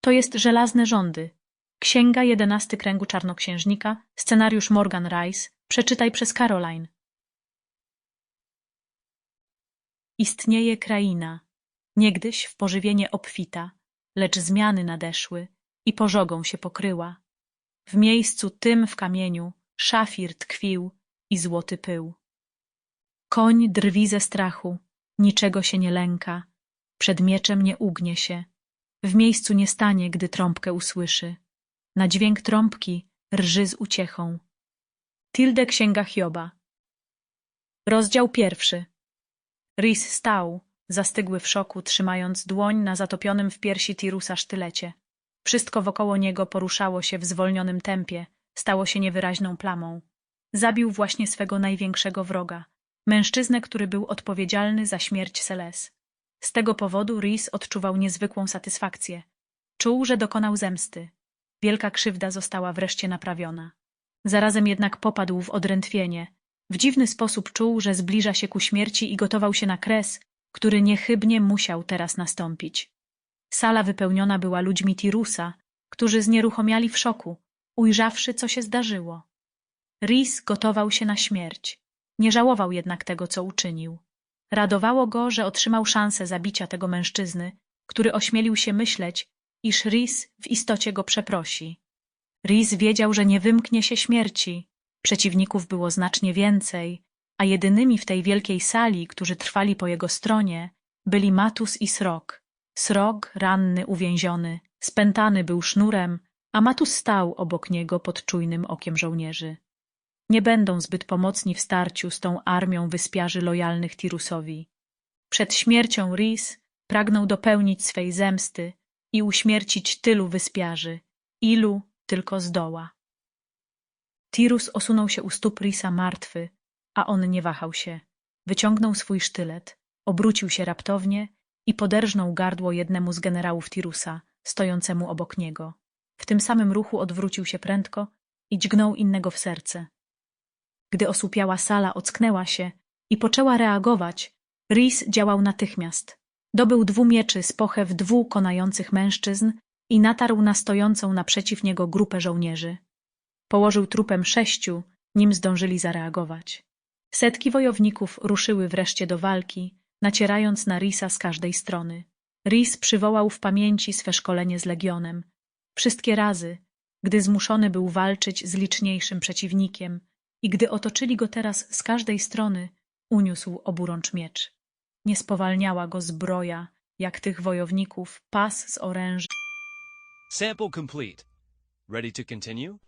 To jest Żelazne Rządy. Księga jedenasty kręgu czarnoksiężnika, scenariusz Morgan Rice, przeczytaj przez Caroline. Istnieje kraina, niegdyś w pożywienie obfita, lecz zmiany nadeszły i pożogą się pokryła. W miejscu tym w kamieniu szafir tkwił i złoty pył. Koń drwi ze strachu, niczego się nie lęka, przed mieczem nie ugnie się, w miejscu nie stanie, gdy trąbkę usłyszy. Na dźwięk trąbki rży z uciechą. Tilde Księga Hioba Rozdział pierwszy Rhys stał, zastygły w szoku, trzymając dłoń na zatopionym w piersi Tirusa sztylecie. Wszystko wokoło niego poruszało się w zwolnionym tempie, stało się niewyraźną plamą. Zabił właśnie swego największego wroga, mężczyznę, który był odpowiedzialny za śmierć Seles. Z tego powodu Rhys odczuwał niezwykłą satysfakcję. Czuł, że dokonał zemsty. Wielka krzywda została wreszcie naprawiona. Zarazem jednak popadł w odrętwienie. W dziwny sposób czuł, że zbliża się ku śmierci i gotował się na kres, który niechybnie musiał teraz nastąpić. Sala wypełniona była ludźmi Tirusa, którzy znieruchomiali w szoku, ujrzawszy, co się zdarzyło. Rhys gotował się na śmierć. Nie żałował jednak tego, co uczynił. Radowało go, że otrzymał szansę zabicia tego mężczyzny, który ośmielił się myśleć, iż Rhys w istocie go przeprosi. Rhys wiedział, że nie wymknie się śmierci. Przeciwników było znacznie więcej, a jedynymi w tej wielkiej sali, którzy trwali po jego stronie, byli Matus i Srok. Srok, ranny, uwięziony, spętany był sznurem, a Matus stał obok niego pod czujnym okiem żołnierzy. Nie będą zbyt pomocni w starciu z tą armią wyspiarzy lojalnych Tirusowi. Przed śmiercią Rhys pragnął dopełnić swej zemsty i uśmiercić tylu wyspiarzy, ilu tylko zdoła. Tirus osunął się u stóp Risa martwy, a on nie wahał się. Wyciągnął swój sztylet, obrócił się raptownie i poderżnął gardło jednemu z generałów Tirusa, stojącemu obok niego. W tym samym ruchu odwrócił się prędko i dźgnął innego w serce. Gdy osłupiała sala ocknęła się i poczęła reagować, Rhys działał natychmiast. Dobył dwu mieczy z pochew dwu konających mężczyzn i natarł na stojącą naprzeciw niego grupę żołnierzy. Położył trupem sześciu, nim zdążyli zareagować. Setki wojowników ruszyły wreszcie do walki, nacierając na Risa z każdej strony. Rhys przywołał w pamięci swe szkolenie z legionem. Wszystkie razy, gdy zmuszony był walczyć z liczniejszym przeciwnikiem i gdy otoczyli go teraz z każdej strony, uniósł oburącz miecz. Nie spowalniała go zbroja, jak tych wojowników, pas z oręży. Sample complete. Ready to continue?